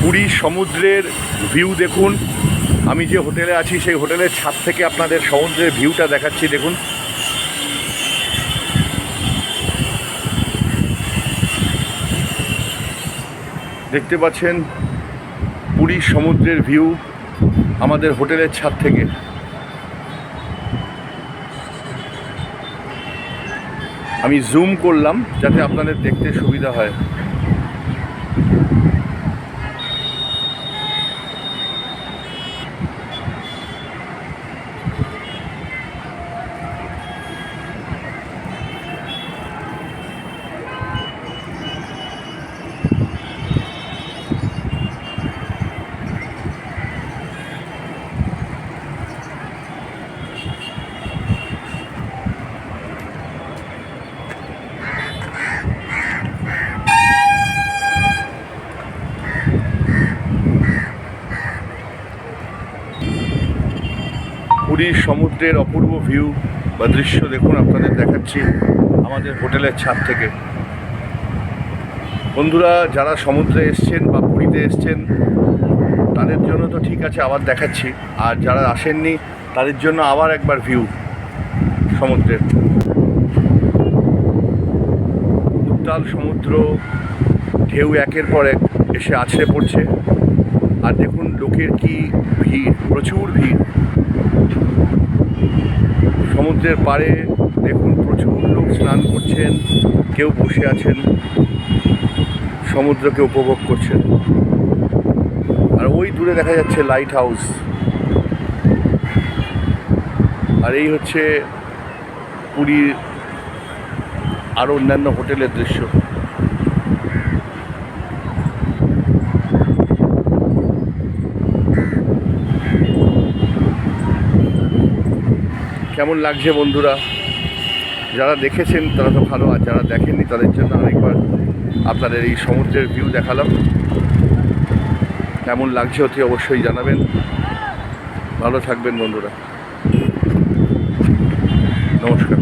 পুরী সমুদ্রের ভিউ দেখুন। আমি যে হোটেলে আছি, সেই হোটেলের ছাদ থেকে আপনাদের সমুদ্রের ভিউটা দেখাচ্ছি, দেখুন। দেখতে পাচ্ছেন পুরী সমুদ্রের ভিউ আমাদের হোটেলের ছাদ থেকে। আমি জুম করলাম যাতে আপনাদের দেখতে সুবিধা হয়। পুরীর সমুদ্রের অপূর্ব ভিউ বা দৃশ্য দেখুন, আপনাদের দেখাচ্ছি আমাদের হোটেলের ছাদ থেকে। বন্ধুরা, যারা সমুদ্রে এসছেন বা পুরীতে এসছেন, তাদের জন্য তো ঠিক আছে, আবার দেখাচ্ছি। আর যারা আসেননি, তাদের জন্য আবার একবার ভিউ সমুদ্রের। উত্তাল সমুদ্র, ঢেউ একের পর এক এসে আছড়ে পড়ছে। আর দেখুন লোকের কি ভিড়, প্রচুর ভিড়। সমুদ্রের পাড়ে দেখুন প্রচুর লোক স্নান করছেন, কেউ বসে আছেন, সমুদ্রকে উপভোগ করছেন। আর ওই দূরে দেখা যাচ্ছে লাইট হাউস আর এই হচ্ছে পুরীর আরও অন্যান্য হোটেলের দৃশ্য। কেমন লাগছে বন্ধুরা? যারা দেখেছেন তারা তো ভালো, আর যারা দেখেননি তাদের জন্য আরেকবার আপনাদের এই সমুদ্রের ভিউ দেখালাম। কেমন লাগছে অতি অবশ্যই জানাবেন। ভালো থাকবেন বন্ধুরা। নমস্কার।